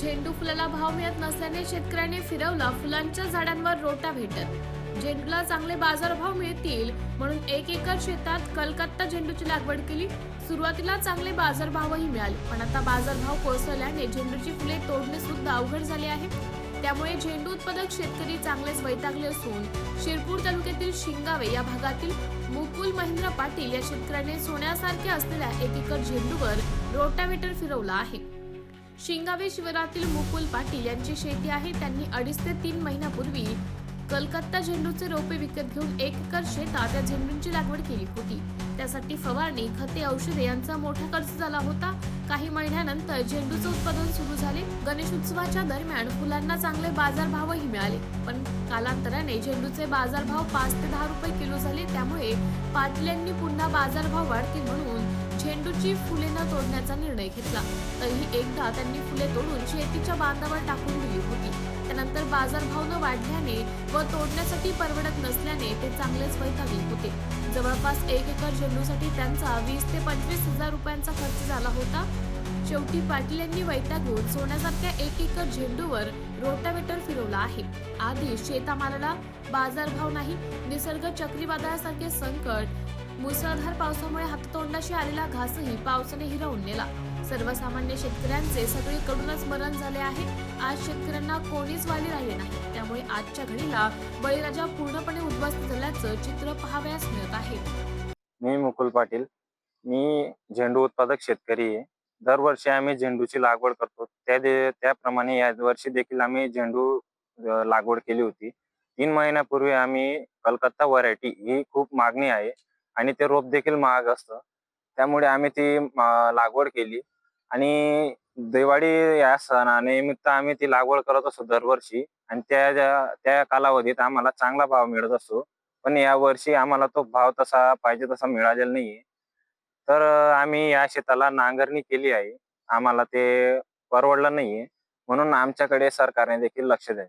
झेंडू फुलाला भाव मिळत नसल्याने शेतकऱ्यांनी फिरवला फुलांच्या झाडांवर रोटा भेटत. झेंडूला चांगले बाजारभाव मिळतील म्हणून एक एकर शेतात कलकत्ता झेंडूची लागवड केली. सुरुवातीला चांगले बाजारभावही मिळाले पण आता बाजारभाव कोसळल्याने झेंडूची फुले तोडणे सुद्धा अवघड झाले आहे. त्यामुळे झेंडू उत्पादक शेतकरी चांगलेच वैतागले असून शिरपूर तालुक्यातील शिंगावे या भागातील मुकुल महेंद्र पाटील या शेतकऱ्याने सोन्यासारखे असलेल्या एक एकर झेंडूवर रोटावेटर फिरवला आहे. शिंगावे शिवरातील मुकुल पाटील यांची शेती आहे. त्यांनी अडीच ते तीन महिन्यापूर्वी कलकत्ता झेंडूचे रोपे विकत घेऊन एक एकर शेतात या झेंडूंची लागवड केली होती. त्यासाठी फवारणी खते औषधे यांचा मोठा खर्च झाला होता. काही महिन्यानंतर झेंडूचं उत्पादन सुरू झाले. गणेशोत्सवाच्या दरम्यान फुलांना चांगले बाजारभावही मिळाले. पण कालांतराने झेंडूचे बाजारभाव पाच ते दहा रुपये किलो झाले. त्यामुळे पाटील यांनी पुन्हा बाजारभाव वाढतील म्हणून झेंडूची फुले न तोडण्याचा निर्णय घेतला. तरीही एकदा त्यांनी फुले तोडून शेतीच्या बांधावर टाकून दिली होती. त्यानंतर बाजारभाव न वाढल्याने व तोडण्यासाठी परवडत नसल्याने ते चांगलेच वैतागले होते. जवळपास एक एकर झेंडूसाठी त्यांचा वीस ते पंचवीस हजार रुपयांचा खर्च झाला होता. शेवटी पाटील यांनी वैतागून सोन्यासारख्या एक एकर झेंडूवर रोटावेटर फिरवला आहे. आधी शेतामालाला बाजारभाव नाही निसर्ग चक्रीवादळासारखे संकट मुसळधार पावसामुळे हाततोंडाशी आलेला घासही पावसाने हिरावून नेला. सर्वसामान्य शेतकऱ्यांचे सगळीकडूनच मरण झाले आहे. आज शेतकऱ्यांना कोणीच वाली राहिले नाही. त्यामुळे आजच्या घडीला बळीराजा पूर्णपणे उद्ध्वस्त झाल्याचं चित्र पाहावयास मिळत आहे. मी मुकुल पाटील. मी झेंडू उत्पादक शेतकरी आहे. दरवर्षी आम्ही झेंडूची लागवड करतो. त्या दे त्याप्रमाणे या वर्षी देखील आम्ही झेंडू लागवड केली होती. तीन महिन्यापूर्वी आम्ही कलकत्ता व्हरायटी ही खूप मागणी आहे. आणि ते रोप देखील महाग असतं. त्यामुळे आम्ही ती लागवड केली. आणि दिवाळी या सणानिमित्त आम्ही ती लागवड करत असतो दरवर्षी. आणि त्या ज्या- त्या कालावधीत आम्हाला चांगला भाव मिळत असतो. पण या वर्षी आम्हाला तो भाव तसा पाहिजे तसा मिळालेला नाहीये. तर आम्ही या शेताला नांगरणी केली आहे. आम्हाला ते परवडलं नाहीये. म्हणून आमच्याकडे सरकारने देखील लक्ष द्यावे